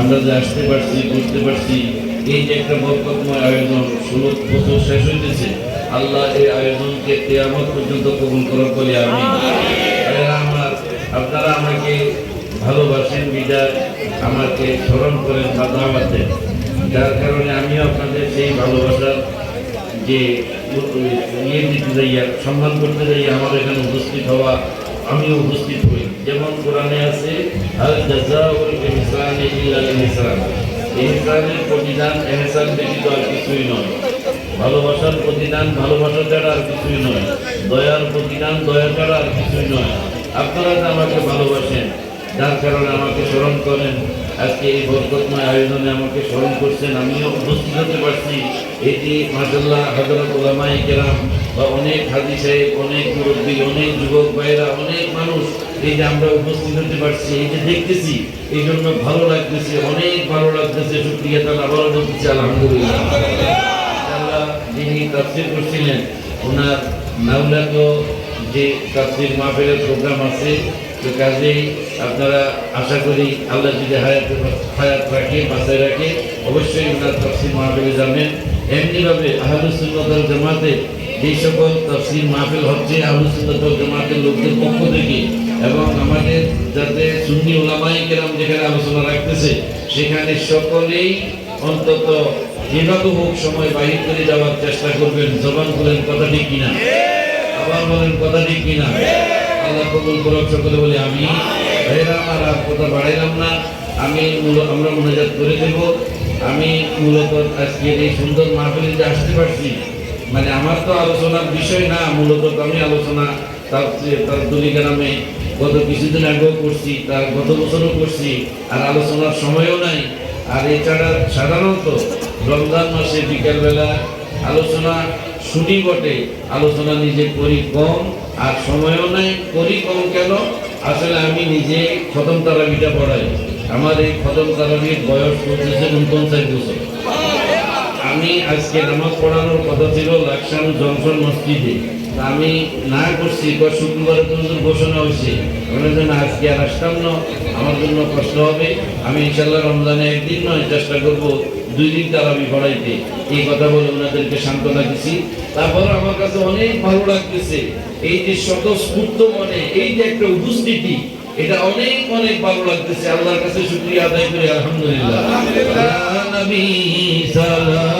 আমরা যে আসতে পারছি, করতে পারছি, এই যে একটা বরকতময় আয়োজন ষোলো বছর শেষ হইতেছে, আল্লাহ এই আয়োজনকে কেয়ামত পর্যন্ত কবুল করার বলে আমি। আমার, আপনারা আমাকে ভালোবাসেন, বিদায় আমাকে স্মরণ করেন বা দাওয়াত যার কারণে আমিও আপনাদের সেই ভালোবাসার যে ইয়ে দিতে যাইয়া সম্মান করতে যাইয়া আমার এখানে উপস্থিত হওয়া, আমিও উপস্থিত হই। যেমন কোরআনে আছে আল জাজাউল ইহসানি ইল্লাল ইহসান ইহসানের প্রতিদান এহসান ব্যতীত আর কিছুই নয়। ভালোবাসার প্রতিদান, ভালোবাসা ছাড়া আর কিছুই নয়। দয়ার প্রতিদান, দয়া ছাড়া আর কিছুই নয়। আপনারা আমাকে ভালোবাসেন যার কারণে আমাকে স্মরণ করেন। আজকে এই বরকতময় আয়োজনে আমাকে স্মরণ করছেন। আমিও উপস্থিত হতে পারছি। এটি মাসাল্লাহ হজরত ওলামাই কেরাম বা অনেক হাজি সাহেব, অনেক মুরব্বী, অনেক যুবক ভাইয়েরা, অনেক মানুষ এই যে আমরা উপস্থিত হতে পারছি, এই যে দেখতেছি, এই জন্য ভালো লাগতেছে, অনেক ভালো লাগতেছে। শুক্রিয়া তাহলে আবারও বলতেছি, আলহামদুলিল্লাহ। যিনি তাফসির করছিলেন, ওনার নাউলাত যে তাফসির মাহফিলের প্রোগ্রাম আছে তো কাজেই আপনারা আশা করি আল্লাহ যদি হায়াত হায়াত রাখে, বাঁচায় রাখে, অবশ্যই ওনার তাফসির মাহফিলে যাবেন। এমনিভাবে আহলুসুল্লাহ জামাতে যে সকল তাফসির মাহফিল হচ্ছে আহলুসুল্লাহ জামাতের লোকদের পক্ষ থেকে এবং আমাদের যাতে সুন্নি ওলামাই কেরাম যেখানে আলোচনা রাখতেছে, সেখানে সকলেই অন্তত যেভাবে হোক সময় বাহির করে যাওয়ার চেষ্টা করবেন। জবান বলেন কথা কিনা? আবার বলেন কথা কিনা? আল্লাহ কবুল করক, সকলে বলে আমি আমার আর কথা বাড়াইলাম না। আমি আমরা মনোজাত করে দেব। আমি মূলত আজকের এই সুন্দর মাহফিলে যে আসতে পারছি মানে আমার তো আলোচনার বিষয় না, মূলত আমি আলোচনা তার তার দলিকা নামে গত কিছুদিন আগেও করছি, তার গত বছরও করছি, আর আলোচনার সময়ও নাই। আর এছাড়া সাধারণত রমজান মাসে বিকালবেলা আলোচনা শুনি বটে। আলোচনা নিজে করি কম, আর সময়ও নাই, করি কম কেন? আসলে আমি নিজে খতম তারাবিটা পড়াই। আমার এই খতম তারাবির বয়স চলতেছে উনপঞ্চাশ বছর। আমি আজকে নামাজ পড়ানোর কথা ছিল লাকসাম জংশন মসজিদে। আমি না করছি শুক্রবারের জন্য ঘোষণা হয়েছে। ওনার জন্য আজকে আর আসতাম না, আমার জন্য কষ্ট হবে। আমি ইনশাল্লাহ রমজানে একদিন নয়, চেষ্টা করব দুই দিন আমি পড়াইতে এই কথা বলে ওনাদেরকে সান্ত্বনা দিছি। তারপর আমার কাছে অনেক ভালো লাগতেছে। এই যে স্বতঃস্ফূর্ত মনে, এই যে একটা উপস্থিতি, এটা অনেক অনেক ভালো লাগতেছে। আল্লাহর কাছে শুক্রিয়া আদায় করি, আলহামদুলিল্লাহ।